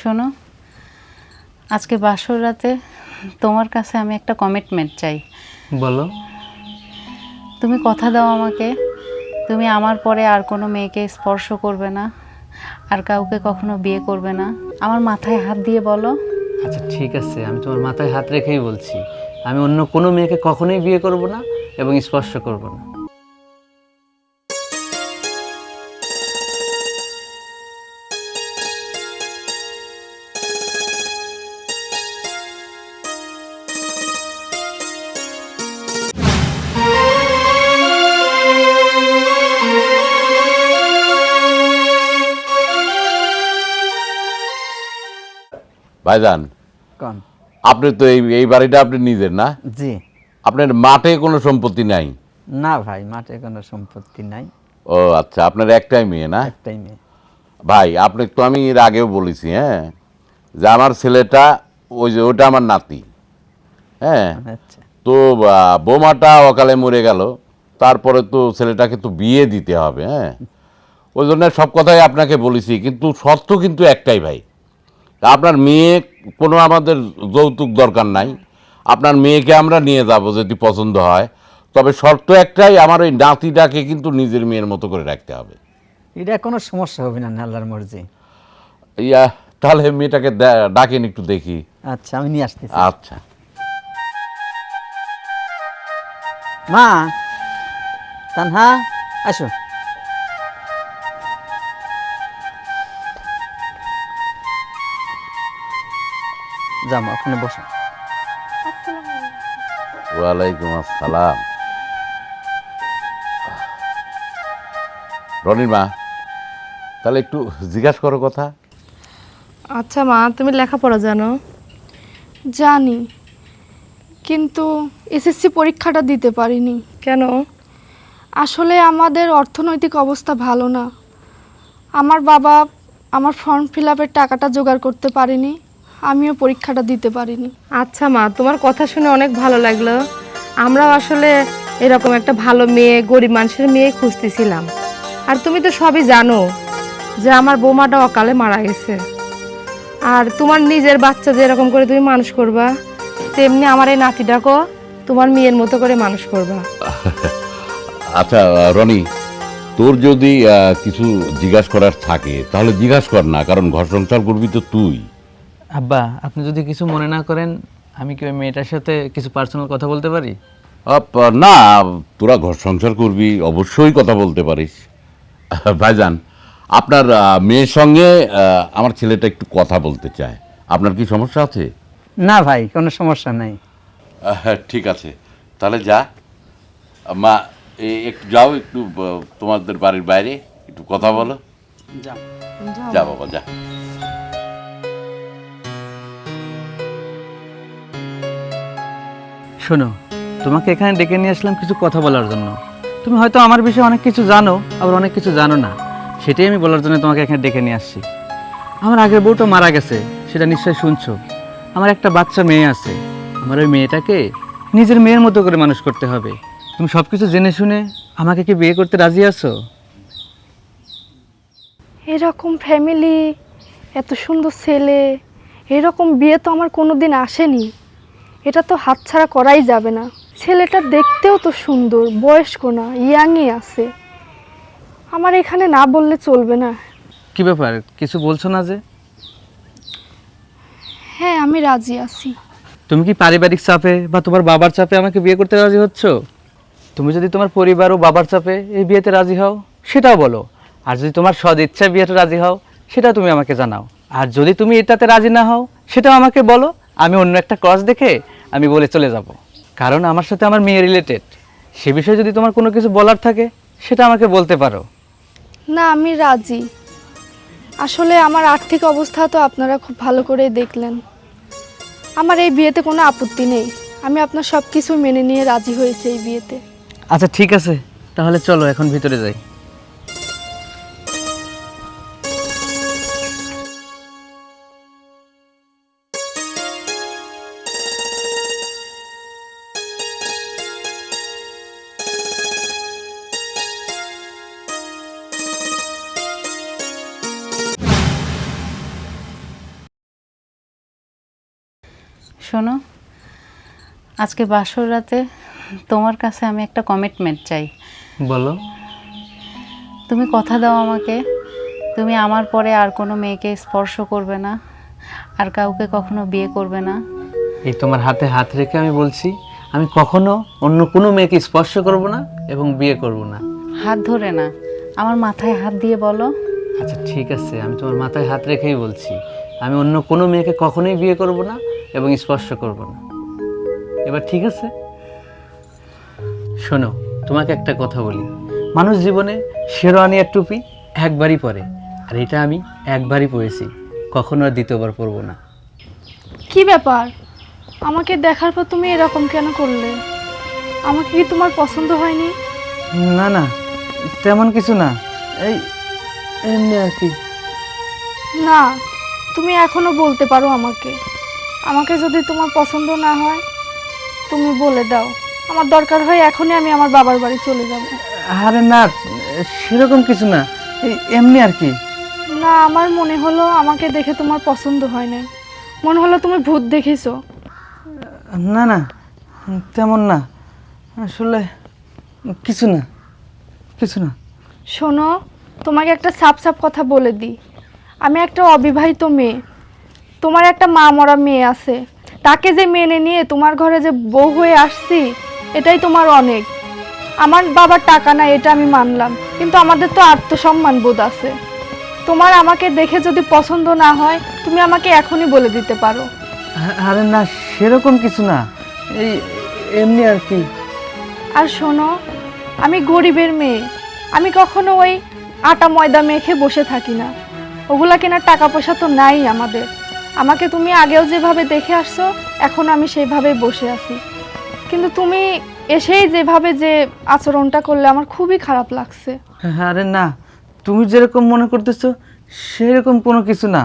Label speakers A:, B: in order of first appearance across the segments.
A: শোনো আজকে বাসর রাতে তোমার কাছে আমি একটা কমিটমেন্ট চাই।
B: বলো।
A: তুমি কথা দাও আমাকে তুমি আমার পরে আর কোনো মেয়েকে স্পর্শ করবে না আর কাউকে কখনো বিয়ে করবে না। আমার মাথায় হাত দিয়ে বলো।
B: আচ্ছা ঠিক আছে আমি তোমার মাথায় হাত রেখেই বলছি। আমি অন্য কোনো মেয়েকে কখনোই বিয়ে করব না এবং স্পর্শ করব না।
C: ভাইজান
B: কন?
C: আপনি তো এই এই বাড়িটা আপনি নিজের না?
B: জি।
C: আপনার মাঠে কোনো সম্পত্তি নাই?
B: না ভাই মাঠে কোনো সম্পত্তি নাই।
C: ও আচ্ছা আপনার একটাই মেয়ে না?
B: একটাই মেয়ে।
C: ভাই আপনি তো আমি এর আগেও বলেছি হ্যাঁ? যে আমার ছেলেটা ওই যে ওটা আমার নাতি হ্যাঁ?
B: আচ্ছা।
C: তো বোমাটা বৌমাটা অকালে মরে গেল তারপরে তো ছেলেটাকে তো বিয়ে দিতে হবে হ্যাঁ? ওই জন্য সব কথাই আপনাকে বলেছি কিন্তু শর্ত কিন্তু একটাই ভাই আপনার মেয়ে কোনো আমাদের যৌতুক দরকার নাই। আপনার মেয়েকে আমরা নিয়ে যাব যদি পছন্দ হয়। তবে শর্ত একটাই আমার ওই নাতিটাকে কিন্তু নিজের মেয়ের মতো করে রাখতে হবে।
D: এটা কোনো সমস্যা হবে না আল্লাহর মর্জি।
C: ইয়া তাহলে মেয়েটাকে ডাকেন একটু দেখি।
D: আচ্ছা আমি নিয়ে আসতেছি।
C: আচ্ছা।
D: মা তানহা আসো। যাও মা, ওখানে বসো
C: ওয়ালাইকুম আসসালাম। রনির মা তাহলে একটু জিজ্ঞাসা করো কথা।
E: আচ্ছা মা তুমি লেখাপড়া জানো? জানি কিন্তু এসএসসি পরীক্ষাটা দিতে পারিনি। কেন? আসলে আমাদের অর্থনৈতিক অবস্থা ভালো না। আমার বাবা আমার ফর্ম ফিল আপের টাকাটা জোগাড় করতে পারেনি। আমিও পরীক্ষাটা দিতে পারিনি।
F: আচ্ছা মা তোমার কথা শুনে অনেক ভালো লাগল। আমরাও আসলে এরকম একটা ভালো মেয়ে গরিব মানুষের মেয়ে খুঁজতেছিলাম। আর তুমি তো সবই জানো যে আমার বৌমাটা অকালে মারা গেছে। আর তোমার নিজের বাচ্চা যেরকম করে তুমি মানুষ করবা তেমনি আমার এই নাতিটাকেও তোমার মেয়ের মতো করে মানুষ করবা।
C: আচ্ছা রনি তোর যদি কিছু জিজ্ঞাসা করার থাকে তাহলে জিজ্ঞাসা কর না কারণ ঘর সংসার করবি তো তুই।
B: আব্বা আপনি যদি কিছু মনে না করেন আমি কি ওই মেয়েটার সাথে কিছু পার্সোনাল কথা বলতে পারি?
C: আপ, না তোরা ঘর সংসার করবি অবশ্যই কথা বলতে পারিস। ভাইজান আপনার মেয়ের সঙ্গে আমার ছেলেটা একটু কথা বলতে চায়। আপনার কি সমস্যা আছে?
D: না ভাই কোনো সমস্যা নাই।
C: হ্যাঁ ঠিক আছে। তাহলে যা। মা এ- একটু যাও একটু তোমাদের বাড়ির বাইরে একটু কথা বলো।
D: যাও।
C: যা বাবা যা।
B: শোনো, তোমাকে এখানে ডেকে নিয়ে আসলাম কিছু কথা বলার জন্য। তুমি হয়তো আমার বিষয়ে অনেক কিছু জানো, আবার অনেক কিছু জানো না। সেটাই আমি বলার জন্য তোমাকে এখানে ডেকে নিয়ে আসছি। আমার আগের বউটা মারা গেছে, সেটা নিশ্চয়ই শুনছো। আমার একটা বাচ্চা মেয়ে আছে। আমার ওই মেয়েটাকে নিজের মেয়ের মতো করে মানুষ করতে হবে। তুমি সব কিছু জেনে শুনে আমাকে কি বিয়ে করতে রাজি আছো?
E: এরকম ফ্যামিলি এত সুন্দর ছেলে, এরকম বিয়ে তো আমার কোনো দিন আসেনি। এটা তো হাতছাড়া করাই যাবে না। ছেলেটা দেখতেও তো সুন্দর বয়স্ক না ইয়াংই আছে। আমার এখানে না বললে চলবে না।
B: কি ব্যাপার? কিছু বলছো না যে?
E: হ্যাঁ আমি রাজি আছি।
B: তুমি কি পারিবারিক চাপে বা তোমার বাবার চাপে আমাকে বিয়ে করতে রাজি হচ্ছ? তুমি যদি তোমার পরিবার ও বাবার চাপে এই বিয়েতে রাজি হও সেটাও বলো। আর যদি তোমার সদ ইচ্ছায় বিয়েতে রাজি হও সেটা তুমি আমাকে জানাও। আর যদি তুমি এটাতে রাজি না হও সেটাও আমাকে বলো। আমি অন্য একটা ক্রস দেখে আমি বলে চলে যাব। কারণ আমার সাথে আমার মেয়ে রিলেটেড সে বিষয়ে যদি তোমার কোনো কিছু বলার থাকে সেটা আমাকে বলতে পারো।
E: না আমি রাজি। আসলে আমার আর্থিক অবস্থা তো আপনারা খুব ভালো করে দেখলেন। আমার এই বিয়েতে কোনো আপত্তি নেই। আমি আপনার সব কিছু মেনে নিয়ে রাজি হয়েছি এই বিয়েতে।
B: আচ্ছা ঠিক আছে। তাহলে চলো এখন ভিতরে যাই।
A: শোনো আজকে বাসর রাতে তোমার কাছে আমি একটা কমিটমেন্ট চাই।
B: বলো।
A: তুমি কথা দাও আমাকে তুমি আমার পরে আর কোনো মেয়েকে স্পর্শ করবে না আর কাউকে কখনো বিয়ে করবে না।
B: এই তোমার হাতে হাত রেখে আমি বলছি আমি কখনো অন্য কোনো মেয়েকে স্পর্শ করব না এবং বিয়ে করব না।
A: হাত ধরে না আমার মাথায় হাত দিয়ে বলো।
B: আচ্ছা ঠিক আছে আমি তোমার মাথায় হাত রেখেই বলছি আমি অন্য কোনো মেয়েকে কখনোই বিয়ে করব না এবং স্পর্শ করব না। এবার ঠিক আছে? শোনো তোমাকে একটা কথা বলি। মানুষ জীবনে শেরওয়ানি আর টুপি একবারই পরে আর এটা আমি একবারই পরেছি। কখনো আর দ্বিতীয়বার পরবো না।
E: কি ব্যাপার? আমাকে দেখার পর তুমি এরকম কেন করলে? আমাকে কি তোমার পছন্দ হয়নি?
B: না না তেমন কিছু না। এই এমনি আর কি।
E: না তুমি এখনও বলতে পারো আমাকে। আমাকে যদি তোমার পছন্দ না হয় তুমি বলে দাও। আমার দরকার হয় এখনই আমি আমার বাবার বাড়ি চলে যাব।
B: আরে না সেরকম কিছু না। এই এমনি আর কি।
E: না আমার মনে হলো আমাকে দেখে তোমার পছন্দ হয় না মনে হলো তুমি ভূত দেখেছ।
B: না না তেমন না। আসলে কিছু না কিছু না।
E: শোনো তোমাকে একটা সাপ সাপ কথা বলে দিই। আমি একটা অবিবাহিত মেয়ে। তোমার একটা মা মরা মেয়ে আছে। তাকে যে মেনে নিয়ে তোমার ঘরে যে বউ হয়ে আসছি এটাই তোমার অনেক। আমার বাবার টাকা না এটা আমি মানলাম। কিন্তু আমাদের তো আত্মসম্মান বোধ আছে। তোমার আমাকে দেখে যদি পছন্দ না হয় তুমি আমাকে এখনই বলে দিতে পারো।
B: আরে না সেরকম কিছু না। এই এমনি আর কি।
E: আর শোনো আমি গরিবের মেয়ে। আমি কখনো ওই আটা ময়দা মেখে বসে থাকি না। ওগুলা কেনার টাকা পয়সা তো নাই আমাদের। আমাকে তুমি আগেও যেভাবে দেখে আসছো এখন আমি সেইভাবেই বসে আছি। কিন্তু তুমি এসেই যেভাবে যে আচরণটা করলে আমার খুবই খারাপ লাগছে।
B: আরে না তুমি যেরকম মনে করতেছো সেরকম কোনো কিছু না।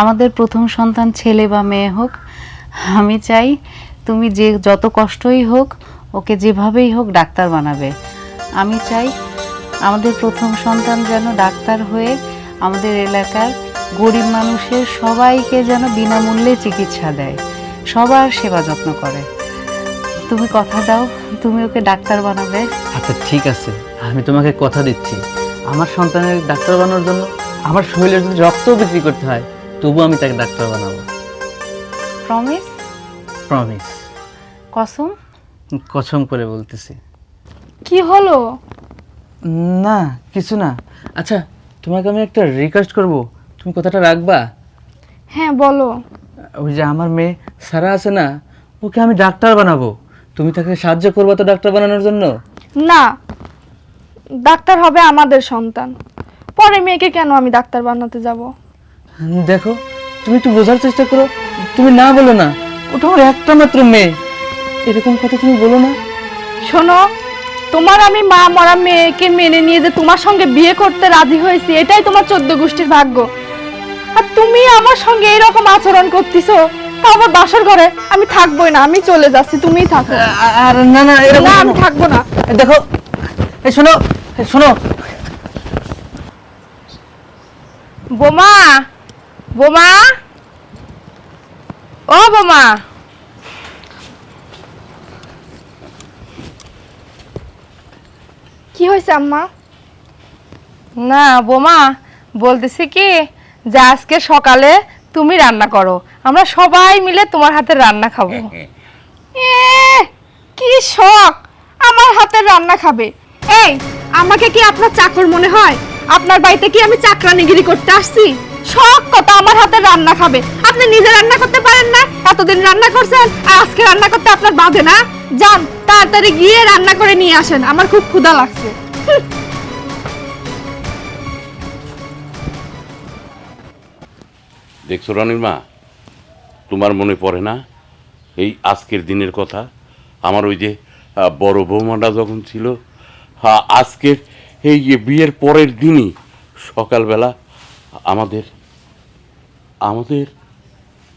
A: আমাদের প্রথম সন্তান ছেলে বা মেয়ে হোক আমি চাই তুমি যে যত কষ্টই হোক ওকে যেভাবেই হোক ডাক্তার বানাবে। আমি চাই আমাদের প্রথম সন্তান যেন ডাক্তার হয়ে আমাদের এলাকার গরিব মানুষের সবাইকে যেন বিনামূল্যে চিকিৎসা দেয় সবার সেবা যত্ন করে। তুমি কথা দাও তুমি ওকে ডাক্তার বানাবে।
B: আচ্ছা ঠিক আছে আমি তোমাকে কথা দিচ্ছি। আমার সন্তানের ডাক্তার বানানোর জন্য আমার শরীরের যদি রক্ত বিক্রি করতে হয় তবু আমি তাকে ডাক্তার বানাবো।
A: প্রমিস
B: প্রমিস
A: কসম?
B: কসম করে বলতেছি।
E: কি হলো?
B: না কিছু না। আচ্ছা তোমাকে আমি একটা রিকোয়েস্ট করব। তুমি কথাটা রাখবা?
E: হ্যাঁ বলো।
B: ওই যে আমার মেয়ে সারা আছে না ওকে আমি ডাক্তার বানাবো। তুমি তাকে সাহায্য করবা তো ডাক্তার বানানোর জন্য?
E: না ডাক্তার হবে আমাদের সন্তান। পরে মেয়েকে কেন আমি ডাক্তার বানাতে যাব?
B: দেখো তুমি একটু বোঝার চেষ্টা করো। তুমি না বলো না ওটা আমার একটা মাত্র মেয়ে। এরকম কথা তুমি বলো না।
E: শোনো তোমার আমি মা মরা মেয়েকে মেনে নিয়ে যে তোমার সঙ্গে বিয়ে করতে রাজি হয়েছি এটাই তোমার চোদ্দ গোষ্ঠীর ভাগ্য। আর তুমি আমার সঙ্গে এরকম আচরণ করতেছো তা আমার বাসর ঘরে আমি থাকবোই না আমি চলে যাচ্ছি তুমিই থাকো।
B: আর না না এরকম
E: না আমি থাকব না।
B: দেখো এই শোনো শোনো।
F: বোমা বোমা ও বোমা।
E: কি হয়েছে আম্মা?
F: না বোমা বলতেছি কি যে আজকে সকালে তুমি রান্না করো। আমরা সবাই মিলে তোমার হাতের রান্না খাব।
E: এ কি শখ! আমার হাতের রান্না খাবে। এই আমাকে কি আপনার চাকর মনে হয়? আপনার বাড়িতে কি আমি চাকরানিগিরি করতে আসছি? শখ কত আমার হাতের রান্না খাবে। আপনি নিজে রান্না করতে পারেন না? এতদিন রান্না করছেন আর আজকে রান্না করতে আপনার বাধে না? যান, তাড়াতাড়ি গিয়ে রান্না করে নিয়ে আসেন, আমার খুব ক্ষুধা লাগছে।
C: দেখছ রনির মা তোমার মনে পড়ে না? এই আজকের দিনের কথা, আমার ওই যে বড় বৌমাটা যখন ছিল হ্যাঁ আজকের এই বিয়ের পরের দিনই সকালবেলা আমাদের আমাদের,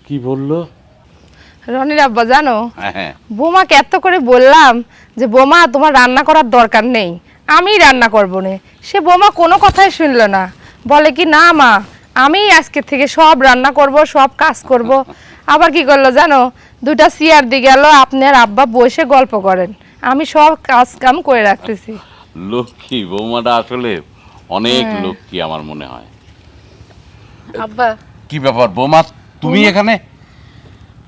C: কি বলল?
F: রনির আব্বা জানো?
C: হ্যাঁ হ্যাঁ।
F: বোমাকে এত করে বললাম যে বোমা তোমার রান্না করার দরকার নেই। আমি রান্না করব না। সে বোমা কোনো কথাই শুনলো না। বলে কি না মা আমি আজকে থেকে সব রান্না করব সব কাজ করব। আবার কি করল জানো? দুটা চেয়ার দিয়ে গেল আপনার আব্বা বসে গল্প করেন। আমি সব কাজ কাম করে রাখতেছি।
C: লক্ষ্মী বৌমাটা আসলে অনেক লক্ষ্মী আমার মনে হয়।
A: আব্বা।
C: কি ব্যাপার বৌমা তুমি এখানে?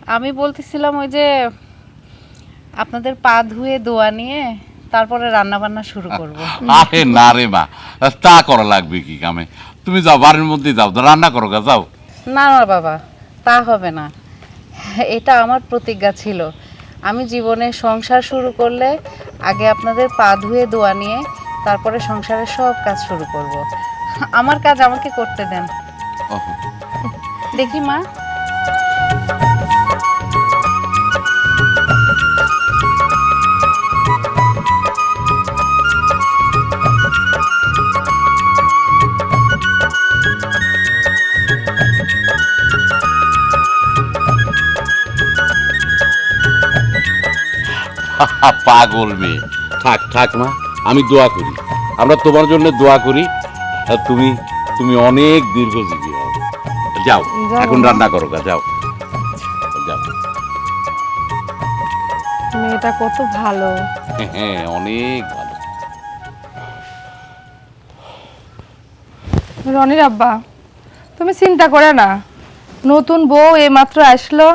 A: আমি বলতেছিলাম ওই যে আপনাদের পা ধুয়ে দোয়া নিয়ে তারপরে রান্না বান্না শুরু করব।
C: আরে না রে মা তা করা লাগবে কি কামে? তুমি যাও বাড়ির মধ্যে যাও রান্না করো গা যাও।
A: না না বাবা তা হবে না। এটা আমার প্রতিজ্ঞা ছিল। আমি জীবনে সংসার শুরু করলে আগে আপনাদের পা ধুয়ে দোয়া নিয়ে তারপরে সংসারের সব কাজ শুরু করব। আমার কাজ আমাকে করতে দেন। দেখি মা।
C: পাগল মেয়ে। থাক থাক মা আমি দোয়া করি। আমরা তোমার জন্য দোয়া করি আর তুমি তুমি অনেক দীর্ঘজীবী হও। যাও। এখন রান্না করো গা যাও। যাও।
F: মেয়েটা কত ভালো।
C: হ্যাঁ অনেক ভালো।
F: রনির আব্বা তুমি চিন্তা করে না। নতুন বউ এইমাত্র আসলো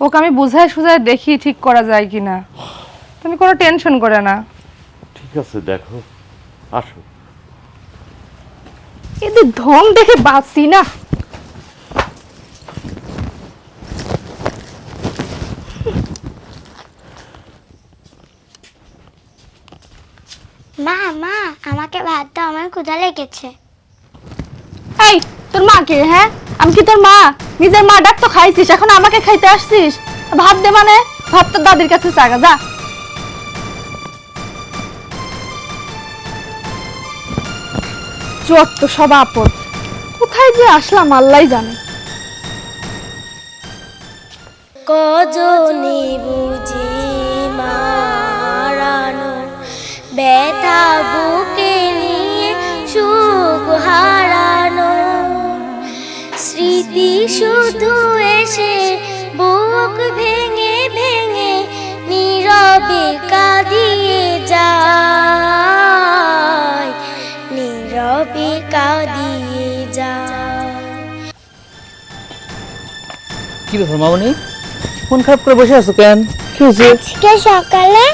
F: ওকে আমি বুঝাই সুঝাই দেখি ঠিক করা যায় কিনা। তুমি কোনো টেনশন করে না।
C: ঠিক আছে দেখো। আসো।
E: এদের ঢং দেখে বাঁচি না।
G: মা মা আমাকে ভাত দাও আমার ক্ষুধা লেগেছে।
E: এই তোর মা কে হ্যাঁ? আমি কি তোর মা? নিজের মা ডাক তো খাইছিস এখন আমাকে খাইতে আসছিস? ভাত দে মানে ভাত তোর দাদির কাছে চাগা যা। চট সব আপদ কোথায় যে আসলাম আল্লাহ জানে।
G: কজনে বুঝি মারানো ব্যথা বুকে নিয়ে সুখ হারানো। স্মৃতি শুধু এসে বুক ভেঙে ভেঙে নীরবে কাঁদিয়ে
B: কি ব্যাপার মামনি? মন খারাপ করে বসে আছো কেন? কি হয়েছে?
G: আজকে সকালে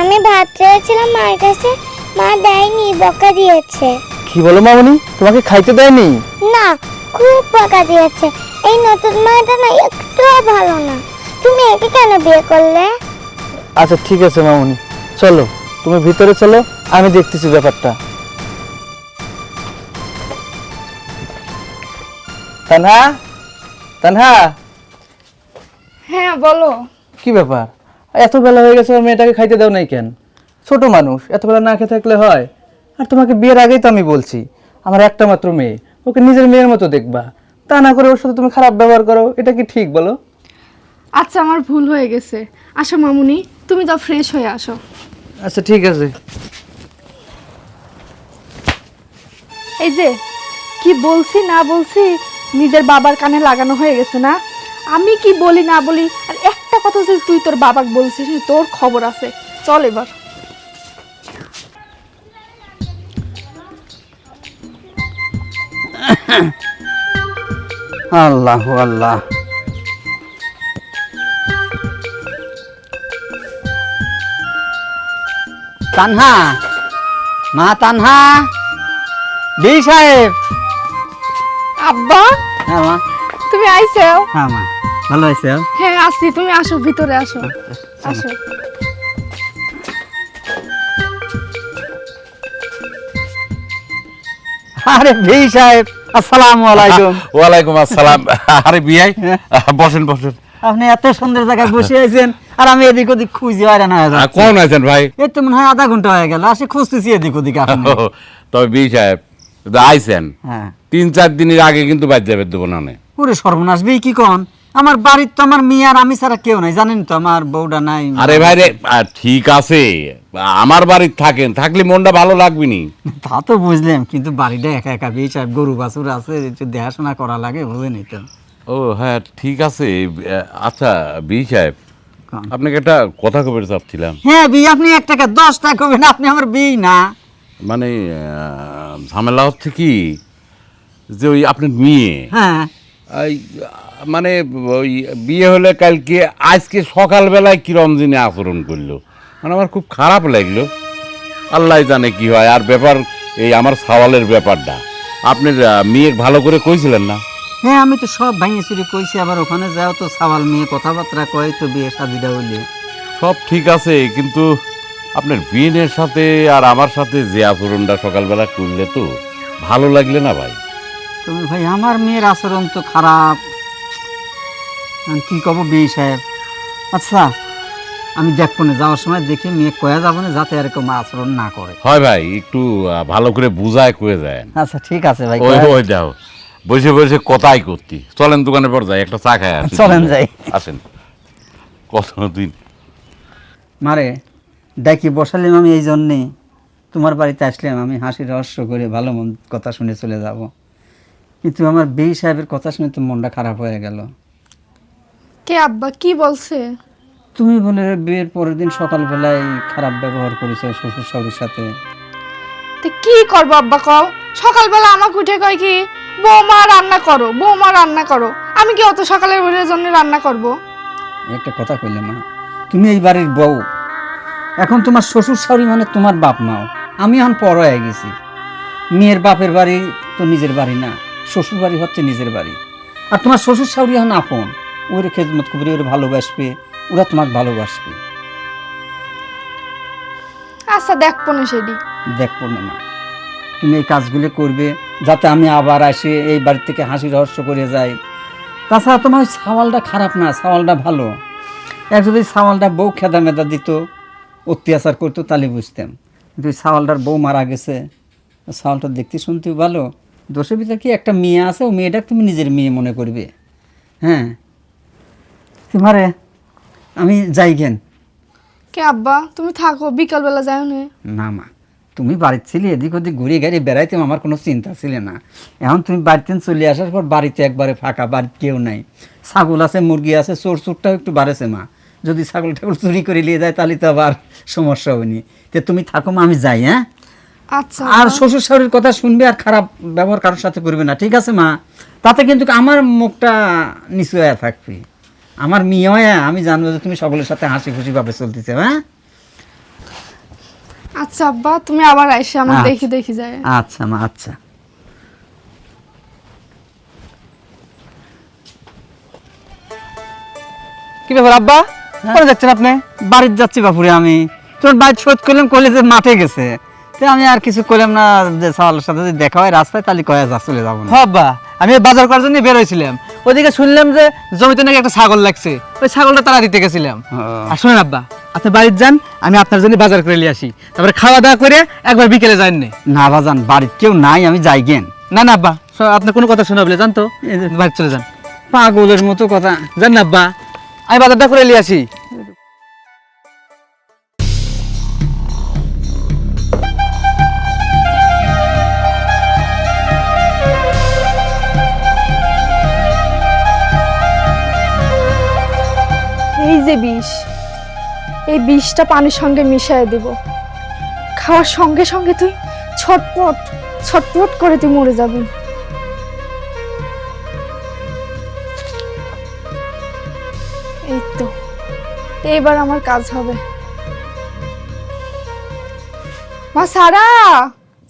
G: আমি ভাত চেয়েছিলাম মায়ের কাছে। মা দেয়নি বকা দিয়েছে।
B: কি বলো মামনি? তোমাকে খাইতে দেয়নি?
G: না খুব বকা দিয়েছে। এই নতুন মাটা না একটুও ভালো না। তুমি একে কেন বিয়ে করলে?
B: আচ্ছা ঠিক আছে মামনি। চলো তুমি ভিতরে চলো আমি দেখতেছি ব্যাপারটা। তানহা? তানহা?
E: হ্যাঁ বলো।
B: কি ব্যাপার? এত বেলা হয়ে গেছে মেয়েটাকে খাইতে দাও নাই কেন? ছোট মানুষ এত বেলা না খেয়ে থাকলে হয়? আর তোমাকে বিয়ের আগেই তো আমি বলছি আমার একটা মাত্র মেয়ে ওকে নিজের মেয়ের মতো দেখবা। তা না করে ওর সাথে তুমি খারাপ ব্যবহার করো এটা কি ঠিক বলো?
E: আচ্ছা আমার ভুল হয়ে গেছে। আসো মামুনি তুমি তো ফ্রেশ হয়ে আসো।
B: আচ্ছা ঠিক আছে।
E: এই যে কি বলছি না বলছি নিজের বাবার কানে লাগানো হয়ে গেছে না? আমি কি বলি না বলি? আর একটা কথা যদি তুই তোর বাবাকে বলছিস তোর খবর আছে। চল এবার।
D: আল্লাহ আল্লাহ। তানহা? মা তানহা? বি সাহেব।
E: আব্বা
D: হ্যাঁ মা।
E: তুমি আইছো?
D: হ্যাঁ মা। ভালো আছে
E: হ্যাঁ? আসছি তুমি আসো ভিতরে আসো। আসো।
D: আরে বি সাহেব আসসালামু আলাইকুম।
C: ওয়ালাইকুম আসসালাম। আরে বসেন বসেন।
D: আপনি এত সুন্দর জায়গায় বসে আছেন আর আমি এদিক ওদিক খুঁজি হয়রান হয়ে যাচ্ছি।
C: কোন আছেন ভাই?
D: এই তো মনে হয় আধা ঘণ্টা হয়ে গেল আসে খুঁজতেছি এদিক ওদিক আপনি।
C: তবে বি সাহেব যদি আইসেন
D: হ্যাঁ।
C: তিন চার দিনের আগে কিন্তু বাদ যাবে দেবো না নে।
D: ওরে সর্বনাশ বি কি কন? আমার বাড়ির তো আমার মেয়ে আর আমি ছাড়া কেউ নাই জানেন তো আমার বউটা নাই।
C: আরে ভাই রে ঠিক আছে আমার বাড়ির থাকেন থাকলে মনটা ভালো লাগবে নি
D: তা তো বুঝলাম কিন্তু বাড়িটা একা একা বিয়ে সাহেব গরু বাছুর আছে একটু দেখাশোনা করা লাগে বুঝেনি তো।
C: ও হ্যাঁ ঠিক আছে আচ্ছা বি সাহেব? আপনাকে একটা কথা কবে চাচ্ছিলাম।
D: হ্যাঁ বিয়ে আপনি এক টাকা দশ টাকা করবেন আপনি আমার বিয়ে না।
C: মানে ঝামেলা হচ্ছে কি যে ওই আপনার মেয়ে
D: হ্যাঁ।
C: এই, মানে ওই বিয়ে হলে কালকে আজকে সকালবেলায় কিরম দিনে আচরণ করল? মানে আমার খুব খারাপ লাগল। আল্লাহ জানে কি হয় আর ব্যাপার এই আমার সওয়ালের ব্যাপারটা। আপনি মেয়ে ভালো করে কইছিলেন না?
D: হ্যাঁ আমি তো সব ভাঙে চুরি কইছি আবার ওখানে যাও তো সাওয়াল মেয়ে কথাবার্তা কয় তো বিয়ে শাদিটা হইলে।
C: সব ঠিক আছে কিন্তু আপনার বিয়েনের সাথে আর আমার সাথে যে আচরণটা সকালবেলা করলে তো ভালো লাগলে না ভাই?
D: তুমি ভাই আমার মেয়ের আচরণ তো খারাপ। কি কব বিয়ে সাহেব? আচ্ছা আমি দেখব না যাওয়ার সময় দেখি মেয়ে কয়া যাব না যাতে এরকম আচরণ না করে।
C: হয় ভাই একটু ভালো করে বুঝায় কয়ে যায়।
D: আচ্ছা ঠিক আছে ভাই
C: ওই ওই দাও বসে বসে কথাই করতি। চলেন দোকানে পর যাই একটা চা খায়।
D: চলেন যাই।
C: আসেন। কতদিন
D: মারে ডাকি বসালাম আমি এই জন্যে। তোমার বাড়িতে আসলাম আমি হাসি রহস্য করে ভালো মন কথা শুনে চলে যাব। কিন্তু আমার বিয়ে সাহেবের কথা শুনে তো মনটা খারাপ হয়ে গেল।
E: কে আব্বা কি বলছে?
D: তুমি বলে বিয়ের পরের দিন সকালবেলায় খারাপ ব্যবহার করেছ শ্বশুর শাশুড়ির সাথে।
E: তো কি করব আব্বা কও? সকালবেলা আমাকে উঠে কয় কি বৌমা রান্না করো বৌমা রান্না করো। আমি কি অত সকালের উঠে জন্য রান্না করব?
D: একটা কথা কইলে মা তুমি এই বাড়ির বউ। এখন তোমার শ্বশুর শাশুড়ি মানে তোমার বাপ মাও। আমি এখন পর হয়ে গেছি। মেয়ের বাপের বাড়ি তো নিজের বাড়ি না শ্বশুর বাড়ি হচ্ছে নিজের বাড়ি। আর তোমার শ্বশুর শাশুড়ি এখন আপন। ওরে খেদমত করবে ওরে ভালোবাসবে ওরা তোমাকে ভালোবাসবে।
E: আচ্ছা দেখব না সেটি।
D: দেখব না। মা তুমি এই কাজগুলো করবে যাতে আমি আবার আসে এই বাড়ি থেকে হাসি রহস্য করে যাই। তাছাড়া তোমার ওই সাওয়ালটা খারাপ না সাওয়ালটা ভালো। এক যদি সাওয়ালটা বউ খেদা মেদা দিত অত্যাচার করতো তাহলে বুঝতাম। কিন্তু ওই সাওয়ালটার বউ মারা গেছে সাওয়ালটা দেখতে শুনতেও ভালো। দোষের ভিতরে কি একটা মেয়ে আছে ও মেয়েটাকে তুমি নিজের মেয়ে মনে করবে। হ্যাঁ? তোমারে আমি যাই গেন।
E: কে আব্বা? তুমি থাকো বিকালবেলা যাও না।
D: না মা তুমি বাড়িতে ছিলে এদিক ওদিক ঘুরে গাড়ি বেড়াইতে আমার কোনো চিন্তা ছিল না। এখন তুমি বাড়িতে চলে আসার পর বাড়িতে একবারে ফাঁকা বাড়িতে কেউ নাই। ছাগল আছে মুরগি আছে চোর চোরটাও একটু বাড়েছে মা। যদি ছাগল ঠাগল চুরি করে নিয়ে যায় তাহলে তো আবার সমস্যা হয়নি। তো তুমি থাকো মা আমি যাই হ্যাঁ?
E: আচ্ছা
D: আর শ্বশুর শাশুড়ির কথা শুনবে আর খারাপ ব্যবহার কারোর সাথে করবে না ঠিক আছে মা? তাতে কিন্তু আমার মুখটা নিচু হয়ে থাকবে। আমার মেয়ে হয়ে আমি জানব যে তুমি সকলের সাথে হাসি খুশি ভাবে চলতেছে হ্যাঁ?
E: আচ্ছা আব্বা তুমি আবার আইসে আমার
D: আচ্ছা।
E: দেখি দেখি যায়।
D: আচ্ছা মা আচ্ছা।
B: কি ব্যাপার আব্বা? কোথায় যাচ্ছেন আপনি?
D: বাড়িতে যাচ্ছি বাপুরে আমি। তোর বাইক শোধ করলাম কলেজে মাঠে গেছে। তো আমি আর কিছু করলাম না যে সাওয়ালের সাথে যদি দেখা হয় রাস্তায় তাহলে কয়া যা চলে যাব না।
B: হ আব্বা। আমি বাজার করার জন্য বের হয়েছিলাম। ওইদিকে শুনলাম যে জমিতে নাকি একটা ছাগল লাগছে। ওই ছাগলটা তারা দিতে গেছিলাম। আর শুনেন আব্বা আপনি বাড়িতে যান আমি আপনার জন্য বাজার করে নিয়ে আসি। তারপরে খাওয়া দাওয়া করে একবার বিকেলে যান নে।
D: বাজান বাড়িতে কেউ নাই আমি যাই গেন।
B: না না আব্বা আপনার কোনো কথা শোনা বলে জান তো বাড়ি চলে যান।
D: পাগলের মতো কথা।
B: যান না আব্বা আমি বাজারটা করে নিয়ে আসি।
E: এই যে বিষ, এই বিষটা পানির সঙ্গে মিশিয়ে দেব। খাওয়ার সঙ্গে সঙ্গে তুই ছটপট ছটপট করে তুই মরে যাবি। এই তো এইবার আমার কাজ হবে। মা সারা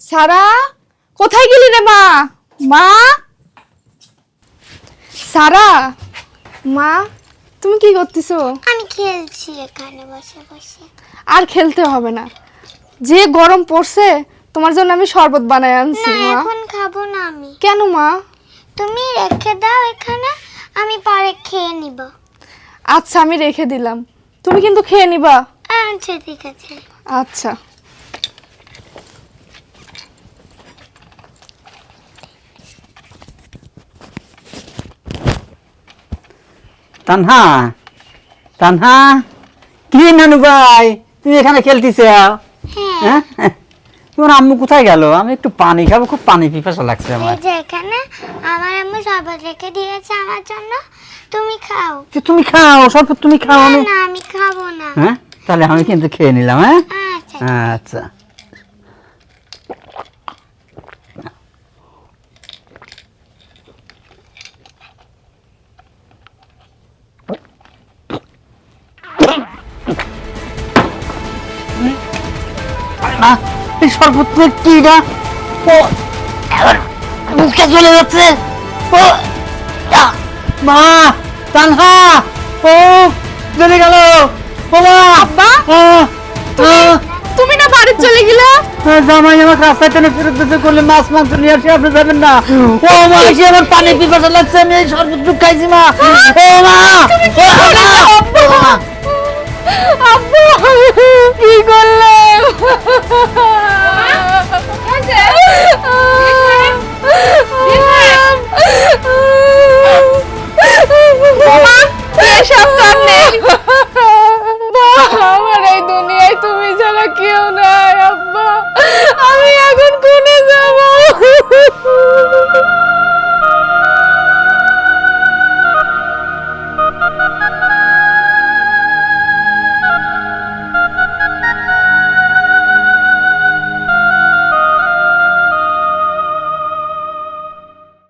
E: সারা, কোথায় গেলি রে মা? মা? সারা, মা? তুমি কি করতেছো?
G: আমি খেলছি এখানে বসে বসে।
E: আর খেলতে হবে না। যে গরম পড়ছে তোমার জন্য আমি শরবত বানায় আনছি
G: না
E: মা।
G: এখন খাব না আমি।
E: কেন মা?
G: তুমি রেখে দাও এখানে আমি পরে খেয়ে নিব।
E: আচ্ছা আমি রেখে দিলাম। তুমি কিন্তু খেয়ে নিবা।
G: আচ্ছা ঠিক আছে।
E: আচ্ছা।
D: তানহা তানহা কি নানু ভাই? তুমি এখানে খেলতেছ? হ্যাঁ। তোমার আম্মু কোথায় গেল? আমি একটু পানি খাব খুব পানি পিপাসা লাগছে আমার।
G: এই যে এখানে আমার আম্মু শরবত রেখে দিয়েছে আমার জন্য। তুমি খাও।
D: যে তুমি খাও সব তুমি খাও
G: না
D: আমি
G: না আমি খাব না।
D: হ্যাঁ? তাহলে আমি কিন্তু খেয়ে নিলাম হ্যাঁ?
G: আচ্ছা।
D: না এই শরবত করে কি না? ও মুখে চলে যাচ্ছে। ও মা তানহা ও চলে গেল। ও মা আব্বা
E: তুমি না বাড়ি চলে গেলে?
D: জামাই আমার রাস্তায় টেনে ফেরত দিতে করলে মাছ মাংস নিয়ে আসে আপনি যাবেন না। ও মা এসে আমার পানি পিপাসা লাগছে আমি এই শরবত টুক খাইছি মা। ও মা